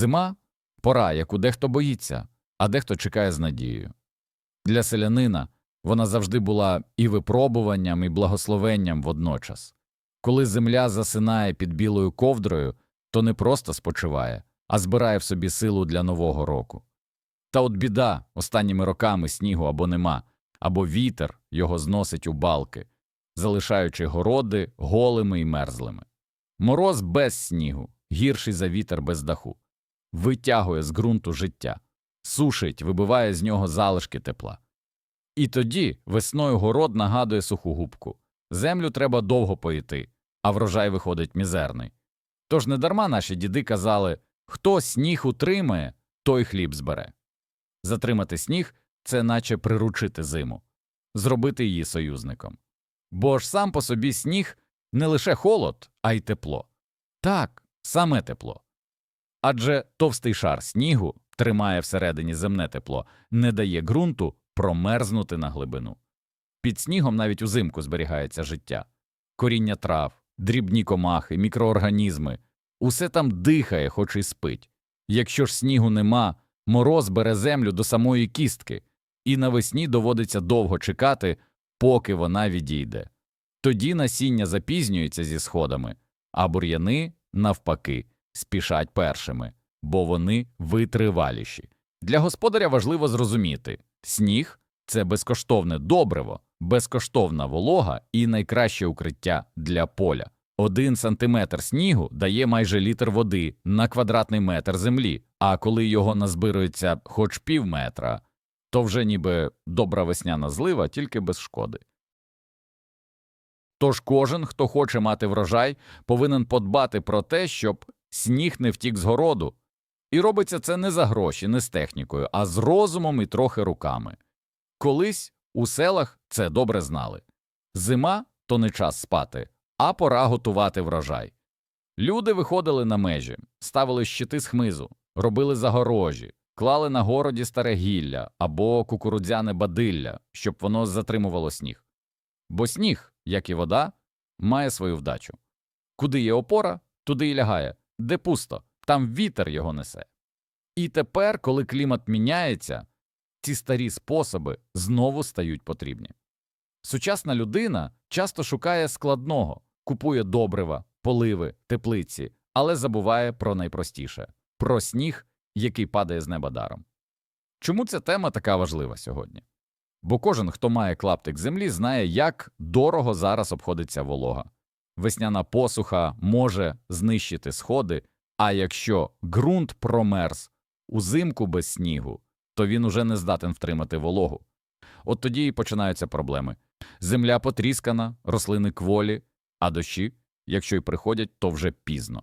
Зима пора, яку дехто боїться, а дехто чекає з надією. Для селянина вона завжди була і випробуванням, і благословенням водночас. Коли земля засинає під білою ковдрою, то не просто спочиває, а збирає в собі силу для нового року. Та от біда останніми роками снігу або нема, або вітер його зносить у балки, залишаючи городи голими і мерзлими. Мороз без снігу, гірший за вітер без даху, витягує з ґрунту життя, сушить, вибиває з нього залишки тепла. І тоді весною город нагадує суху губку. Землю треба довго поїти, а врожай виходить мізерний. Тож недарма наші діди казали хто сніг утримає, той хліб збере. Затримати сніг це наче приручити зиму, зробити її союзником. Бо ж сам по собі сніг не лише холод, а й тепло. Так, саме тепло. Адже товстий шар снігу тримає всередині земне тепло, не дає ґрунту промерзнути на глибину. Під снігом навіть узимку зберігається життя, коріння трав, дрібні комахи, мікроорганізми усе там дихає, хоч і спить. Якщо ж снігу нема, мороз бере землю до самої кістки, і навесні доводиться довго чекати, поки вона відійде. Тоді насіння запізнюється зі сходами, а бур'яни, навпаки, спішать першими, бо вони витриваліші. Для господаря важливо зрозуміти сніг це безкоштовне добриво, безкоштовна волога і найкраще укриття для поля. Один сантиметр снігу дає майже літр води на квадратний метр землі, а коли його назбирується хоч пів метра, то вже ніби добра весняна злива, тільки без шкоди. Тож кожен, хто хоче мати врожай, повинен подбати про те, щоб сніг не втік з городу. І робиться це не за гроші, не з технікою, а з розумом і трохи руками. Колись у селах це добре знали. Зима то не час спати, а пора готувати врожай. Люди виходили на межі, ставили щити з хмизу, робили загорожі, клали на городі старе гілля або кукурудзяне бадилля, щоб воно затримувало сніг. Бо сніг, як і вода, має свою вдачу. Куди є опора, туди й лягає, де пусто, там вітер його несе. І тепер, коли клімат міняється, ці старі способи знову стають потрібні. Сучасна людина часто шукає складного, купує добрива, поливи, теплиці, але забуває про найпростіше про сніг, який падає з неба даром. Чому ця тема така важлива сьогодні? Бо кожен, хто має клаптик землі, знає, як дорого зараз обходиться волога. Весняна посуха може знищити сходи, а якщо ґрунт промерз узимку без снігу, то він уже не здатен втримати вологу. От тоді і починаються проблеми. Земля потріскана, рослини кволі, а дощі, якщо й приходять, то вже пізно.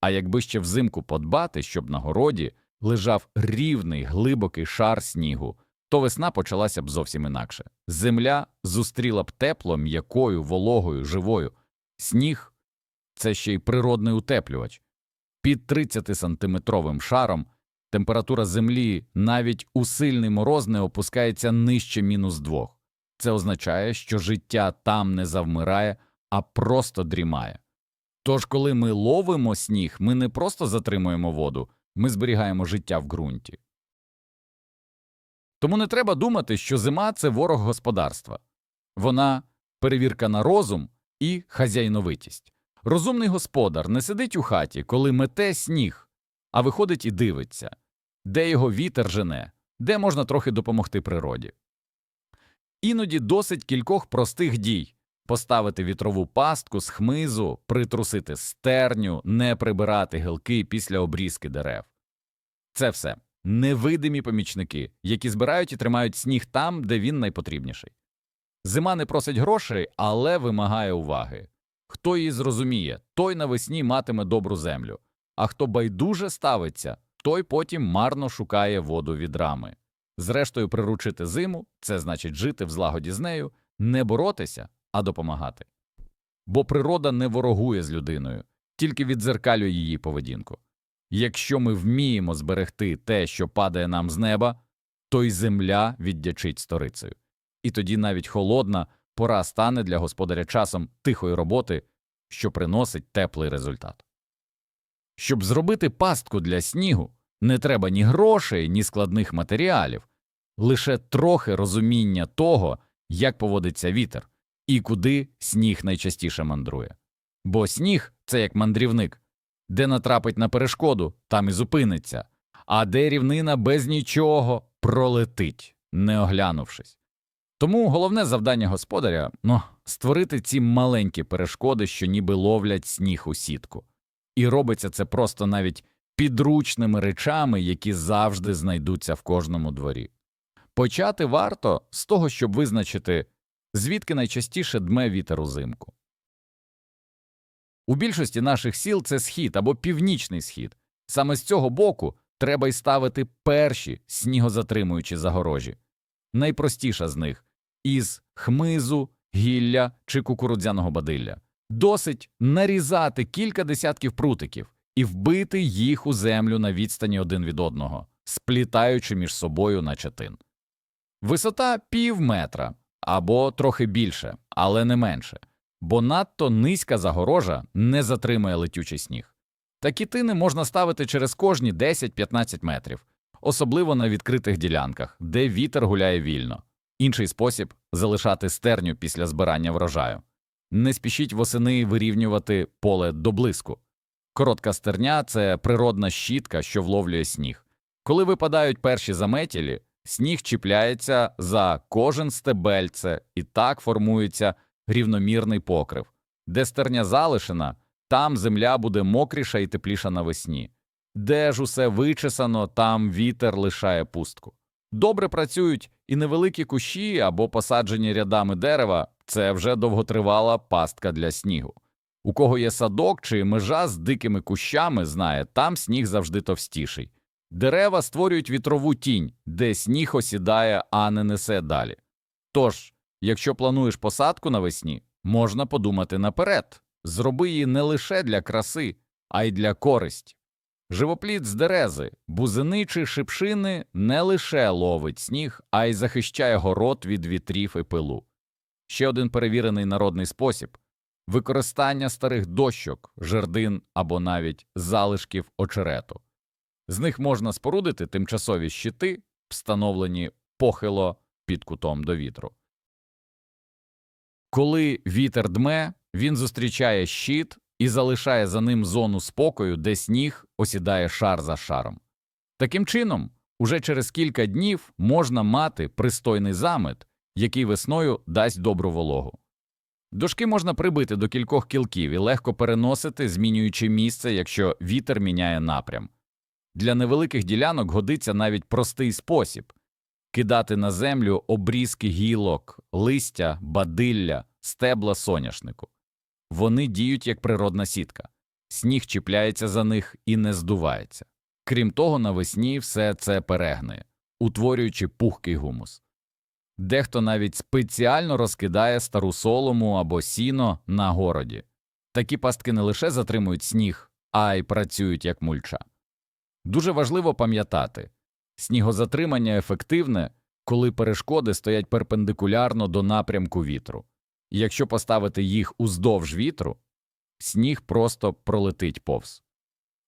А якби ще взимку подбати, щоб на городі лежав рівний глибокий шар снігу, то весна почалася б зовсім інакше. Земля зустріла б тепло, м'якою, вологою, живою. Сніг це ще й природний утеплювач. Під 30-сантиметровим шаром температура землі навіть у сильний мороз не опускається нижче мінус двох. Це означає, що життя там не завмирає, а просто дрімає. Тож, коли ми ловимо сніг, ми не просто затримуємо воду, ми зберігаємо життя в ґрунті. Тому не треба думати, що зима це ворог господарства. Вона перевірка на розум і хазяйновитість. Розумний господар не сидить у хаті, коли мете сніг, а виходить і дивиться, де його вітер жене, де можна трохи допомогти природі. Іноді досить кількох простих дій поставити вітрову пастку з хмизу, притрусити стерню, не прибирати гілки після обрізки дерев. Це все невидимі помічники, які збирають і тримають сніг там, де він найпотрібніший. Зима не просить грошей, але вимагає уваги. Хто її зрозуміє, той навесні матиме добру землю, а хто байдуже ставиться, той потім марно шукає воду від рами. Зрештою, приручити зиму це значить жити в злагоді з нею, не боротися, а допомагати. Бо природа не ворогує з людиною, тільки відзеркалює її поведінку. Якщо ми вміємо зберегти те, що падає нам з неба, то й земля віддячить сторицею. І тоді навіть холодна пора стане для господаря часом тихої роботи, що приносить теплий результат. Щоб зробити пастку для снігу, не треба ні грошей, ні складних матеріалів, лише трохи розуміння того, як поводиться вітер і куди сніг найчастіше мандрує. Бо сніг це як мандрівник, де натрапить на перешкоду, там і зупиниться, а де рівнина без нічого пролетить, не оглянувшись. Тому головне завдання господаря ну, створити ці маленькі перешкоди, що ніби ловлять сніг у сітку. І робиться це просто навіть підручними речами, які завжди знайдуться в кожному дворі. Почати варто з того, щоб визначити, звідки найчастіше дме вітер узимку. У більшості наших сіл це схід або північний схід. Саме з цього боку треба й ставити перші снігозатримуючі загорожі. Найпростіша з них із хмизу, гілля чи кукурудзяного бадилля. Досить нарізати кілька десятків прутиків і вбити їх у землю на відстані один від одного, сплітаючи між собою на чатин. Висота пів метра або трохи більше, але не менше, бо надто низька загорожа не затримує летючий сніг. Такі тини можна ставити через кожні 10-15 метрів, особливо на відкритих ділянках, де вітер гуляє вільно. Інший спосіб залишати стерню після збирання врожаю. Не спішіть восени вирівнювати поле до блиску. Коротка стерня це природна щітка, що вловлює сніг. Коли випадають перші заметілі, сніг чіпляється за кожен стебельце, і так формується рівномірний покрив. Де стерня залишена, там земля буде мокріша і тепліша навесні. Де ж усе вичесано, там вітер лишає пустку. Добре працюють і невеликі кущі або посаджені рядами дерева це вже довготривала пастка для снігу. У кого є садок чи межа з дикими кущами, знає, там сніг завжди товстіший. Дерева створюють вітрову тінь, де сніг осідає, а не несе далі. Тож, якщо плануєш посадку навесні, можна подумати наперед зроби її не лише для краси, а й для користі. Живоплід з дерези, бузини чи шипшини не лише ловить сніг, а й захищає город від вітрів і пилу. Ще один перевірений народний спосіб використання старих дощок, жердин або навіть залишків очерету. З них можна спорудити тимчасові щити, встановлені похило під кутом до вітру. Коли вітер дме, він зустрічає щит і залишає за ним зону спокою, де сніг осідає шар за шаром. Таким чином, уже через кілька днів можна мати пристойний замет, який весною дасть добру вологу. Дошки можна прибити до кількох кілків і легко переносити, змінюючи місце, якщо вітер міняє напрям. Для невеликих ділянок годиться навіть простий спосіб кидати на землю обрізки гілок, листя, бадилля, стебла соняшнику. Вони діють як природна сітка, сніг чіпляється за них і не здувається. Крім того, навесні все це перегне, утворюючи пухкий гумус. Дехто навіть спеціально розкидає стару солому або сіно на городі. Такі пастки не лише затримують сніг, а й працюють як мульча. Дуже важливо пам'ятати снігозатримання ефективне, коли перешкоди стоять перпендикулярно до напрямку вітру, якщо поставити їх уздовж вітру, сніг просто пролетить повз.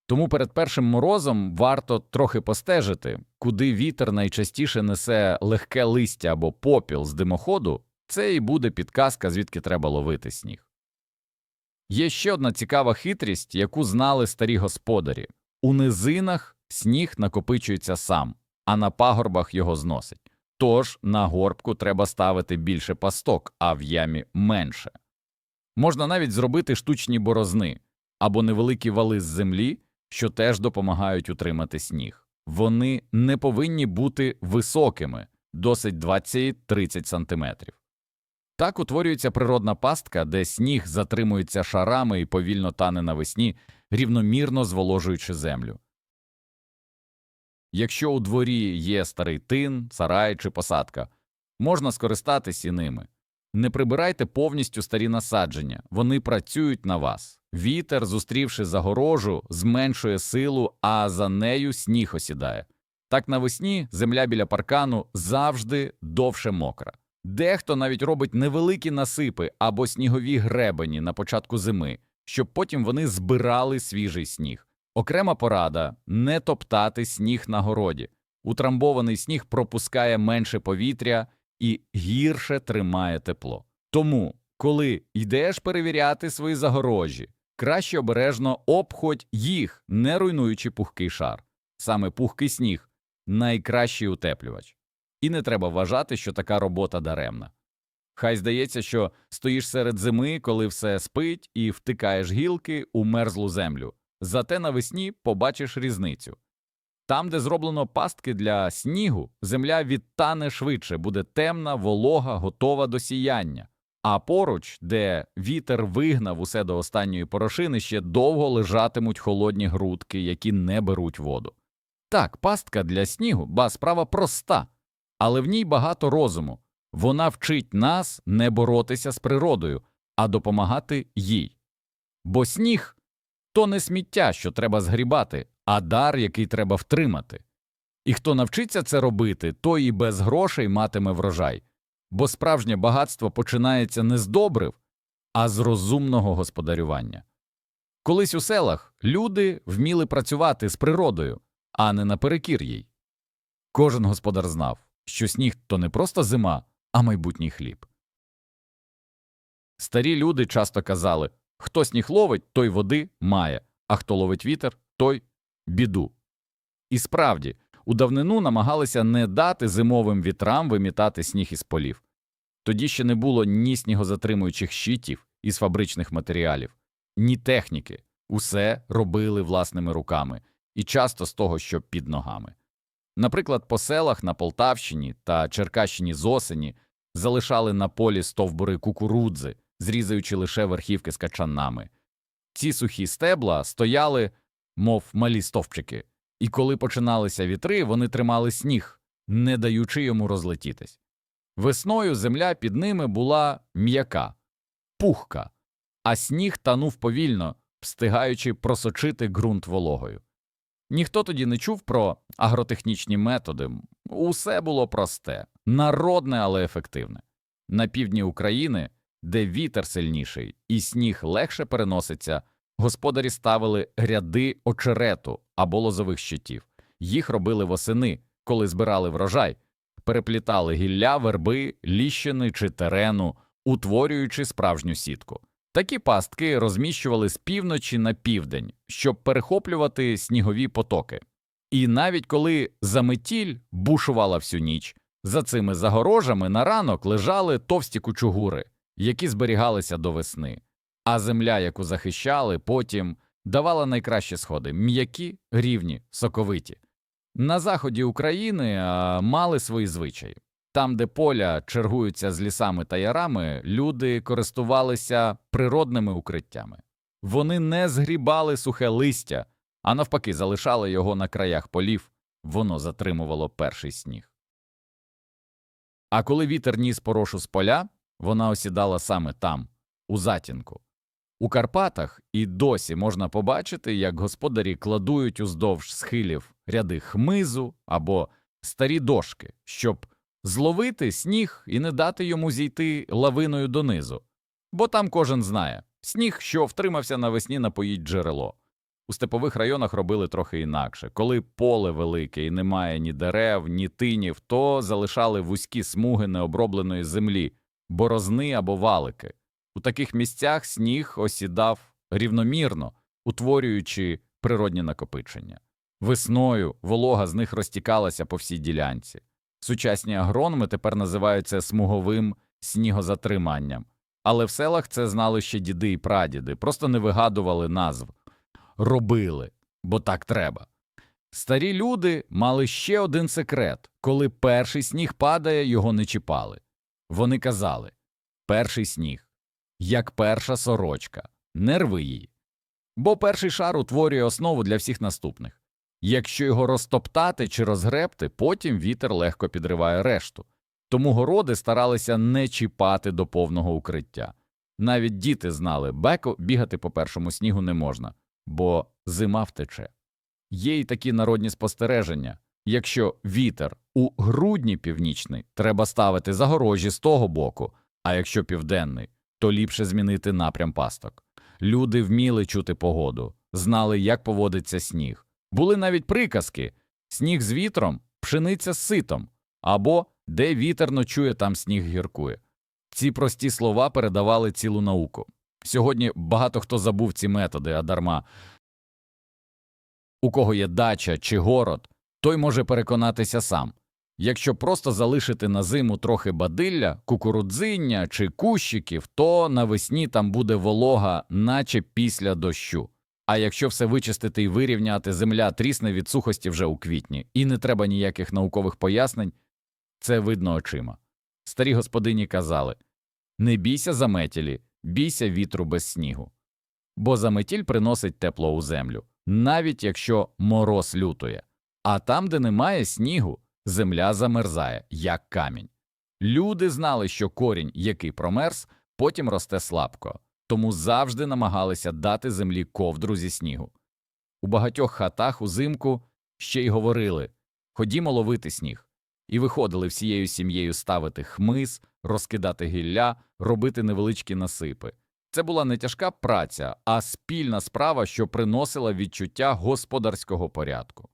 Тому перед першим морозом варто трохи постежити, куди вітер найчастіше несе легке листя або попіл з димоходу, це і буде підказка, звідки треба ловити сніг. Є ще одна цікава хитрість, яку знали старі господарі у низинах сніг накопичується сам, а на пагорбах його зносить. Тож на горбку треба ставити більше пасток, а в ямі менше. Можна навіть зробити штучні борозни або невеликі вали з землі, що теж допомагають утримати сніг. Вони не повинні бути високими, досить 20-30 см. Так утворюється природна пастка, де сніг затримується шарами і повільно тане навесні, рівномірно зволожуючи землю. Якщо у дворі є старий тин, сарай чи посадка, можна скористатись і ними. Не прибирайте повністю старі насадження, вони працюють на вас. Вітер, зустрівши загорожу, зменшує силу, а за нею сніг осідає. Так навесні земля біля паркану завжди довше мокра. Дехто навіть робить невеликі насипи або снігові гребені на початку зими, щоб потім вони збирали свіжий сніг. Окрема порада не топтати сніг на городі. Утрамбований сніг пропускає менше повітря і гірше тримає тепло. Тому, коли йдеш перевіряти свої загорожі, краще обережно обходь їх, не руйнуючи пухкий шар. Саме пухкий сніг найкращий утеплювач. І не треба вважати, що така робота даремна. Хай здається, що стоїш серед зими, коли все спить, і втикаєш гілки у мерзлу землю. Зате навесні побачиш різницю. Там, де зроблено пастки для снігу, земля відтане швидше, буде темна, волога, готова до сіяння. А поруч, де вітер вигнав усе до останньої порошини, ще довго лежатимуть холодні грудки, які не беруть воду. Так, пастка для снігу, ба справа проста, але в ній багато розуму. Вона вчить нас не боротися з природою, а допомагати їй. Бо сніг то не сміття, що треба згрібати, а дар, який треба втримати. І хто навчиться це робити, той і без грошей матиме врожай, бо справжнє багатство починається не з добрив, а з розумного господарювання. Колись у селах люди вміли працювати з природою, а не наперекір їй. Кожен господар знав, що сніг то не просто зима, а майбутній хліб. Старі люди часто казали хто сніг ловить, той води має, а хто ловить вітер, той біду. І справді, у давнину намагалися не дати зимовим вітрам вимітати сніг із полів. Тоді ще не було ні снігозатримуючих щитів із фабричних матеріалів, ні техніки. Усе робили власними руками, і часто з того, що під ногами. Наприклад, по селах на Полтавщині та Черкащині з осені залишали на полі стовбури кукурудзи, зрізаючи лише верхівки з качанами. Ці сухі стебла стояли, мов малі стовпчики, і коли починалися вітри, вони тримали сніг, не даючи йому розлетітись. Весною земля під ними була м'яка, пухка, а сніг танув повільно, встигаючи просочити ґрунт вологою. Ніхто тоді не чув про агротехнічні методи. Усе було просте, народне, але ефективне. На півдні України, де вітер сильніший і сніг легше переноситься, господарі ставили ряди очерету або лозових щитів. Їх робили восени, коли збирали врожай, переплітали гілля, верби, ліщини чи терену, утворюючи справжню сітку. Такі пастки розміщували з півночі на південь, щоб перехоплювати снігові потоки. І навіть коли заметіль бушувала всю ніч, за цими загорожами на ранок лежали товсті кучугури, які зберігалися до весни, а земля, яку захищали, потім давала найкращі сходи м'які, рівні, соковиті. На заході України а, мали свої звичаї. Там, де поля чергуються з лісами та ярами, люди користувалися природними укриттями. Вони не згрібали сухе листя, а навпаки, залишали його на краях полів, воно затримувало перший сніг. А коли вітер ніс порошу з поля, вона осідала саме там, у затінку. У Карпатах і досі можна побачити, як господарі кладують уздовж схилів ряди хмизу або старі дошки, щоб зловити сніг і не дати йому зійти лавиною донизу. Бо там кожен знає сніг, що втримався навесні, напоїть джерело. У степових районах робили трохи інакше. Коли поле велике і немає ні дерев, ні тинів, то залишали вузькі смуги необробленої землі, борозни або валики. У таких місцях сніг осідав рівномірно, утворюючи природні накопичення. Весною волога з них розтікалася по всій ділянці. Сучасні агрономи тепер називають це смуговим снігозатриманням, але в селах це знали ще діди і прадіди, просто не вигадували назв, робили, бо так треба. Старі люди мали ще один секрет коли перший сніг падає, його не чіпали. Вони казали перший сніг, як перша сорочка, не рви її. Бо перший шар утворює основу для всіх наступних. Якщо його розтоптати чи розгребти, потім вітер легко підриває решту. Тому городи старалися не чіпати до повного укриття. Навіть діти знали, беко бігати по першому снігу не можна, бо зима втече. Є й такі народні спостереження якщо вітер у грудні північний, треба ставити загорожі з того боку, а якщо південний, то ліпше змінити напрям пасток. Люди вміли чути погоду, знали, як поводиться сніг. Були навіть приказки сніг з вітром, пшениця з ситом, або де вітер ночує, там сніг гіркує. Ці прості слова передавали цілу науку. Сьогодні багато хто забув ці методи, а дарма. У кого є дача чи город, той може переконатися сам. Якщо просто залишити на зиму трохи бадилля, кукурудзиння чи кущиків, то навесні там буде волога, наче після дощу. А якщо все вичистити і вирівняти, земля трісне від сухості вже у квітні, і не треба ніяких наукових пояснень, це видно очима. Старі господині казали не бійся заметілі, бійся вітру без снігу. Бо заметіль приносить тепло у землю, навіть якщо мороз лютує. А там, де немає снігу, земля замерзає, як камінь. Люди знали, що корінь, який промерз, потім росте слабко, тому завжди намагалися дати землі ковдру зі снігу. У багатьох хатах узимку ще й говорили ходімо ловити сніг, і виходили всією сім'єю ставити хмиз, розкидати гілля, робити невеличкі насипи. Це була не тяжка праця, а спільна справа, що приносила відчуття господарського порядку.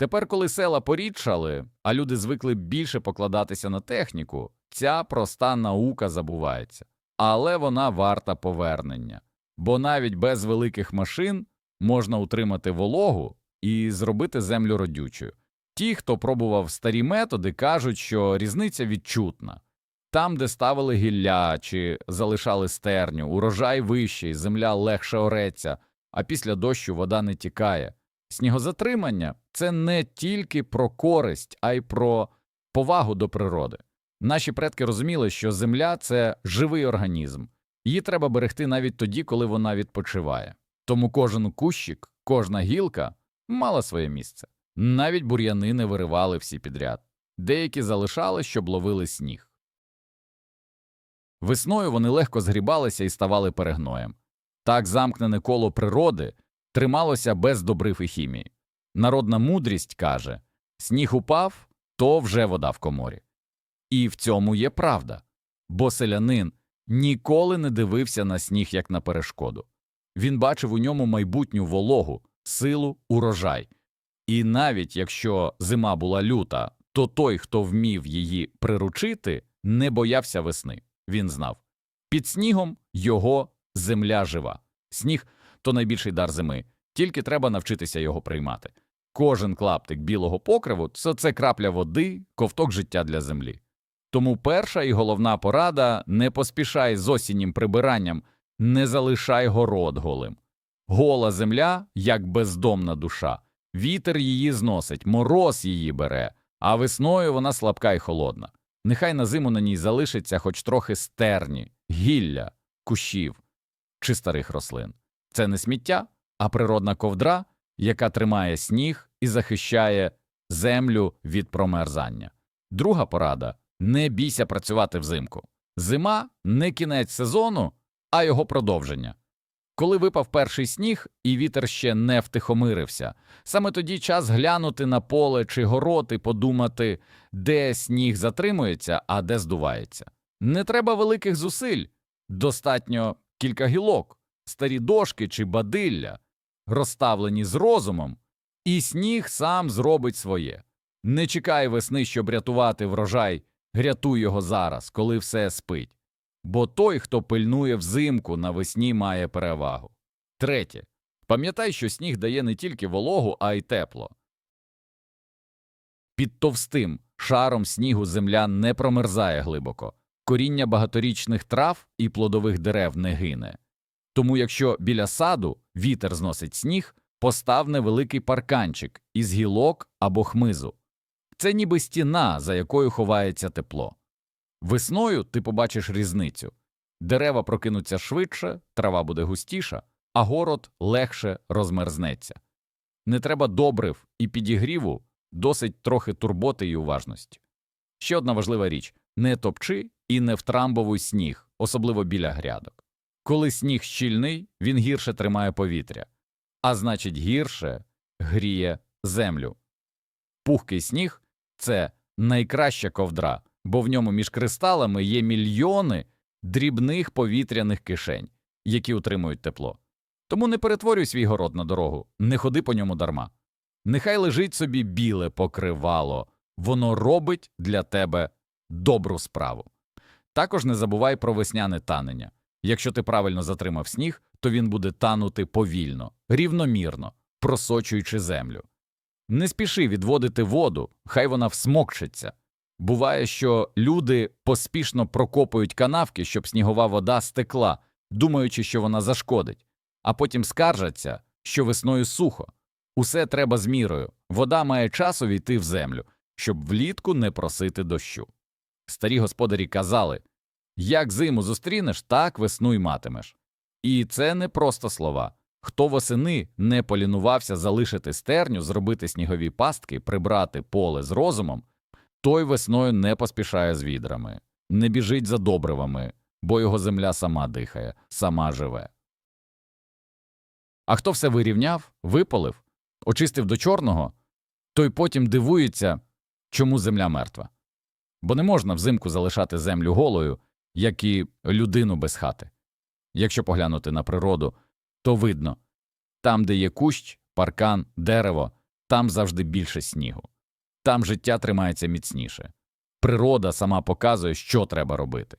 Тепер, коли села порідшали, а люди звикли більше покладатися на техніку, ця проста наука забувається. Але вона варта повернення, бо навіть без великих машин можна утримати вологу і зробити землю родючою. Ті, хто пробував старі методи, кажуть, що різниця відчутна. Там, де ставили гілля чи залишали стерню, урожай вищий, земля легше ореться, а після дощу вода не тікає. Снігозатримання це не тільки про користь, а й про повагу до природи. Наші предки розуміли, що земля це живий організм, її треба берегти навіть тоді, коли вона відпочиває. Тому кожен кущик, кожна гілка мала своє місце. Навіть бур'яни не виривали всі підряд, деякі залишали, щоб ловили сніг. Весною вони легко згрібалися і ставали перегноєм. Так замкнене коло природи трималося без добрив і хімії. Народна мудрість каже сніг упав, то вже вода в коморі. І в цьому є правда, бо селянин ніколи не дивився на сніг як на перешкоду. Він бачив у ньому майбутню вологу, силу, урожай. І навіть якщо зима була люта, то той, хто вмів її приручити, не боявся весни. Він знав під снігом його земля жива. Сніг то найбільший дар зими, тільки треба навчитися його приймати. Кожен клаптик білого покриву це, це крапля води, ковток життя для землі. Тому перша і головна порада не поспішай з осіннім прибиранням, не залишай город голим. Гола земля, як бездомна душа, вітер її зносить, мороз її бере, а весною вона слабка й холодна. Нехай на зиму на ній залишиться хоч трохи стерні, гілля, кущів чи старих рослин. Це не сміття, а природна ковдра, яка тримає сніг і захищає землю від промерзання. Друга порада не бійся працювати взимку. Зима не кінець сезону, а його продовження. Коли випав перший сніг і вітер ще не втихомирився, саме тоді час глянути на поле чи город і подумати, де сніг затримується, а де здувається. Не треба великих зусиль, достатньо кілька гілок, старі дошки чи бадилля, розставлені з розумом, і сніг сам зробить своє. Не чекай весни, щоб рятувати врожай, рятуй його зараз, коли все спить. Бо той, хто пильнує взимку, навесні має перевагу. Третє. Пам'ятай, що сніг дає не тільки вологу, а й тепло. Під товстим шаром снігу земля не промерзає глибоко, коріння багаторічних трав і плодових дерев не гине. Тому якщо біля саду вітер зносить сніг, постав невеликий парканчик із гілок або хмизу. Це ніби стіна, за якою ховається тепло. Весною ти побачиш різницю дерева прокинуться швидше, трава буде густіша, а город легше розмерзнеться. Не треба добрив і підігріву, досить трохи турботи і уважності. Ще одна важлива річ не топчи і не втрамбовуй сніг, особливо біля грядок. Коли сніг щільний, він гірше тримає повітря, а значить, гірше гріє землю. Пухкий сніг це найкраща ковдра, бо в ньому між кристалами є мільйони дрібних повітряних кишень, які утримують тепло. Тому не перетворюй свій город на дорогу, не ходи по ньому дарма. Нехай лежить собі біле покривало, воно робить для тебе добру справу. Також не забувай про весняне танення. Якщо ти правильно затримав сніг, то він буде танути повільно, рівномірно, просочуючи землю. Не спіши відводити воду, хай вона всмокчеться. Буває, що люди поспішно прокопують канавки, щоб снігова вода стекла, думаючи, що вона зашкодить, а потім скаржаться, що весною сухо. Усе треба з мірою. Вода має часу війти в землю, щоб влітку не просити дощу. Старі господарі казали як зиму зустрінеш, так весну й матимеш. І це не просто слова. Хто восени не полінувався залишити стерню, зробити снігові пастки, прибрати поле з розумом, той весною не поспішає з відрами, не біжить за добривами, бо його земля сама дихає, сама живе. А хто все вирівняв, випалив, очистив до чорного, той потім дивується, чому земля мертва. Бо не можна взимку залишати землю голою, як і людину без хати. Якщо поглянути на природу, то видно там, де є кущ, паркан, дерево, там завжди більше снігу, там життя тримається міцніше. Природа сама показує, що треба робити.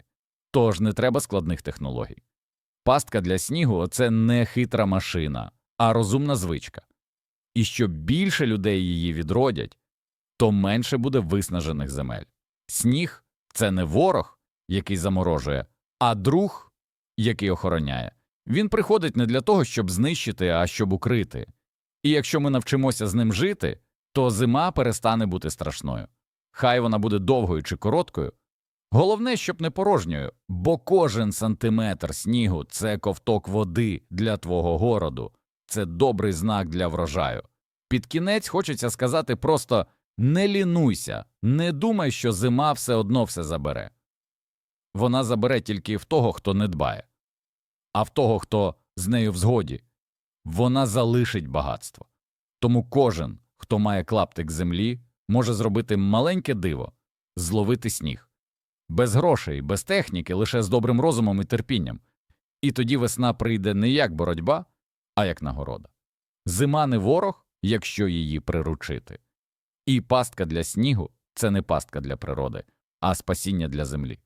Тож не треба складних технологій. Пастка для снігу це не хитра машина, а розумна звичка. І що більше людей її відродять, то менше буде виснажених земель. Сніг це не ворог, який заморожує, а друг, який охороняє. Він приходить не для того, щоб знищити, а щоб укрити. І якщо ми навчимося з ним жити, то зима перестане бути страшною. Хай вона буде довгою чи короткою. Головне, щоб не порожньою, бо кожен сантиметр снігу це ковток води для твого городу, це добрий знак для врожаю. Під кінець хочеться сказати просто не лінуйся, не думай, що зима все одно все забере. Вона забере тільки в того, хто не дбає, а в того, хто з нею в згоді, вона залишить багатство. Тому кожен, хто має клаптик землі, може зробити маленьке диво, зловити сніг. Без грошей, без техніки, лише з добрим розумом і терпінням. І тоді весна прийде не як боротьба, а як нагорода. Зима не ворог, якщо її приручити. І пастка для снігу це не пастка для природи, а спасіння для землі.